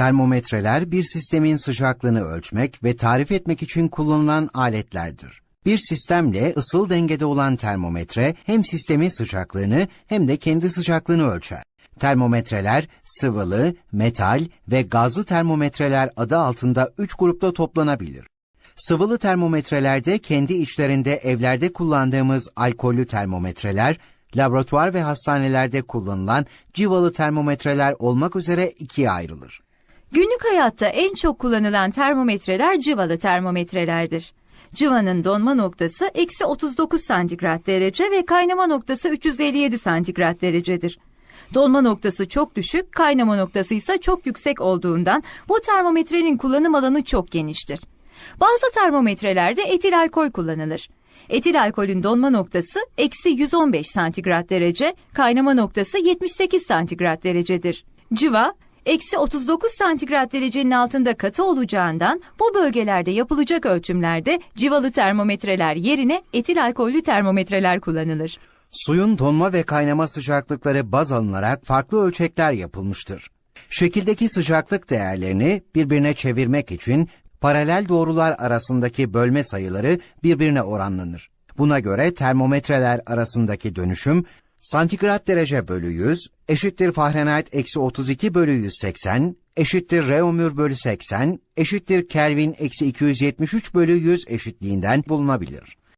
Termometreler bir sistemin sıcaklığını ölçmek ve tarif etmek için kullanılan aletlerdir. Bir sistemle ısıl dengede olan termometre hem sistemin sıcaklığını hem de kendi sıcaklığını ölçer. Termometreler sıvılı, metal ve gazlı termometreler adı altında üç grupta toplanabilir. Sıvılı termometrelerde kendi içlerinde evlerde kullandığımız alkollü termometreler, laboratuvar ve hastanelerde kullanılan civalı termometreler olmak üzere ikiye ayrılır. Günlük hayatta en çok kullanılan termometreler cıvalı termometrelerdir. Cıvanın donma noktası eksi 39 santigrat derece ve kaynama noktası 357 santigrat derecedir. Donma noktası çok düşük, kaynama noktası ise çok yüksek olduğundan bu termometrenin kullanım alanı çok geniştir. Bazı termometrelerde etil alkol kullanılır. Etil alkolün donma noktası eksi 115 santigrat derece, kaynama noktası 78 santigrat derecedir. Cıva, eksi 39 santigrat derecenin altında katı olacağından bu bölgelerde yapılacak ölçümlerde civalı termometreler yerine etil alkollü termometreler kullanılır. Suyun donma ve kaynama sıcaklıkları baz alınarak farklı ölçekler yapılmıştır. Şekildeki sıcaklık değerlerini birbirine çevirmek için paralel doğrular arasındaki bölme sayıları birbirine oranlanır. Buna göre termometreler arasındaki dönüşüm santigrat derece bölü 100 eşittir Fahrenheit eksi 32 bölü 180 eşittir Reaumur bölü 80 eşittir Kelvin eksi 273 bölü 100 eşitliğinden bulunabilir.